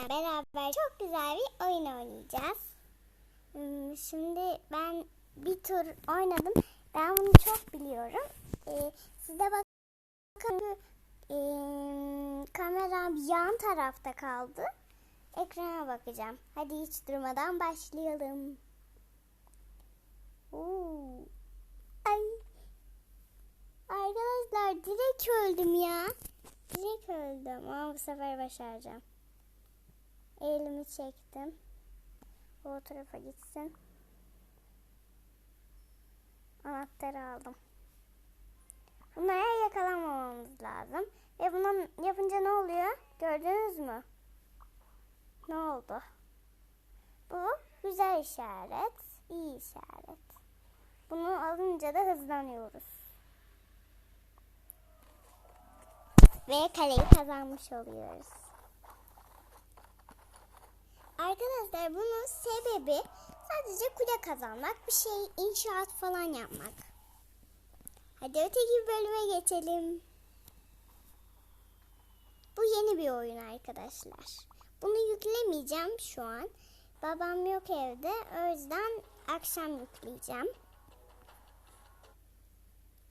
sizlerle beraber çok güzel bir oyun oynayacağız. Hmm, Şimdi ben bir tur oynadım. Ben bunu çok biliyorum. Ee, size bakın ee, kameram yan tarafta kaldı. Ekrana bakacağım. Hadi hiç durmadan başlayalım. Oo. Ay. Arkadaşlar direkt öldüm ya. Direkt öldüm ama bu sefer başaracağım. Elimi çektim. O tarafa gitsin. Anahtarı aldım. Bunlara yakalanmamamız lazım. Ve bunu yapınca ne oluyor? Gördünüz mü? Ne oldu? Bu güzel işaret, iyi işaret. Bunu alınca da hızlanıyoruz. Ve kaleyi kazanmış oluyoruz. Arkadaşlar bunun sebebi sadece kule kazanmak, bir şey inşaat falan yapmak. Hadi öteki bölüme geçelim. Bu yeni bir oyun arkadaşlar. Bunu yüklemeyeceğim şu an. Babam yok evde. O yüzden akşam yükleyeceğim.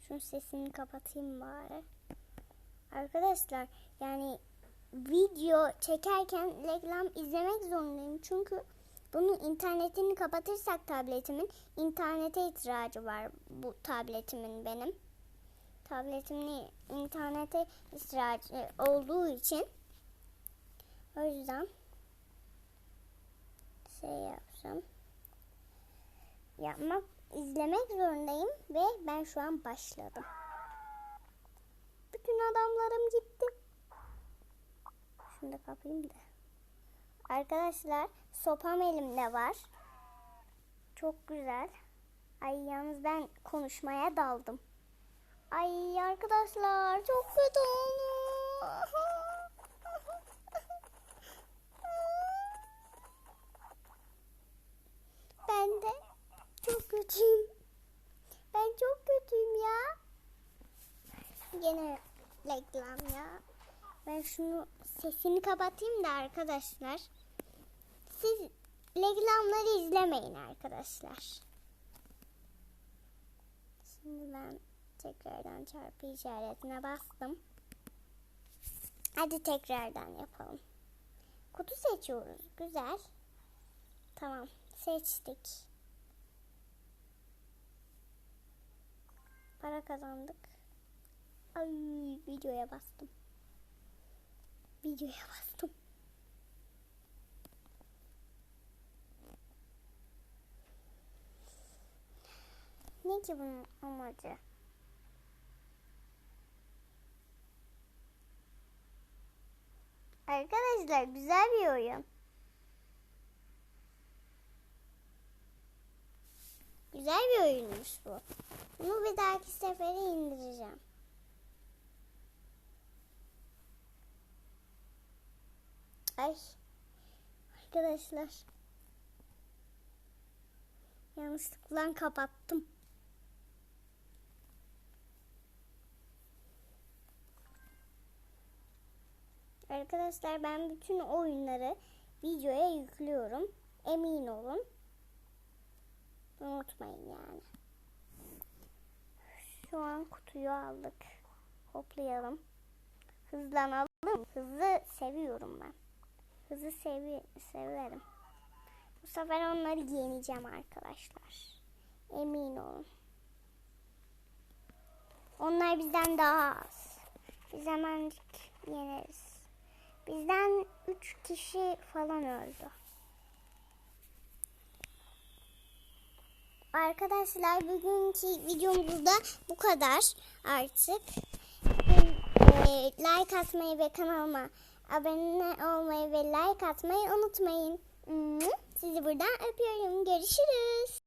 Şunun sesini kapatayım bari. Arkadaşlar yani video çekerken reklam izlemek zorundayım. Çünkü bunun internetini kapatırsak tabletimin internete ihtiyacı var bu tabletimin benim. Tabletimin internete ihtiyacı olduğu için o yüzden şey yapsam yapmak izlemek zorundayım ve ben şu an başladım. Bütün adamlarım gitti. Şunu da kapayım da. Arkadaşlar sopam elimde var. Çok güzel. Ay yalnız ben konuşmaya daldım. Ay arkadaşlar çok kötü oldu. Ben de çok kötüyüm. Ben çok kötüyüm ya. Gene reklam ya. Ben şunu sesini kapatayım da arkadaşlar. Siz reklamları izlemeyin arkadaşlar. Şimdi ben tekrardan çarpı işaretine bastım. Hadi tekrardan yapalım. Kutu seçiyoruz. Güzel. Tamam. Seçtik. Para kazandık. Ay videoya bastım. Videoya bastım. Ne ki bunun amacı? Arkadaşlar güzel bir oyun. Güzel bir oyunmuş bu. Bunu bir dahaki sefere indireceğim. Ay. Arkadaşlar. Yanlışlıkla kapattım. Arkadaşlar ben bütün oyunları videoya yüklüyorum. Emin olun. Unutmayın yani. Şu an kutuyu aldık. Hoplayalım. Hızlanalım. Hızlı seviyorum ben. Hızlı sevi severim. Bu sefer onları yeneceğim arkadaşlar. Emin olun. Onlar bizden daha az. Biz hemencik yeneriz. Bizden 3 kişi falan öldü. Arkadaşlar bugünkü videomuzda bu kadar artık. Ee, like atmayı ve kanalıma abone olmayı ve like atmayı unutmayın. Sizi buradan öpüyorum. Görüşürüz.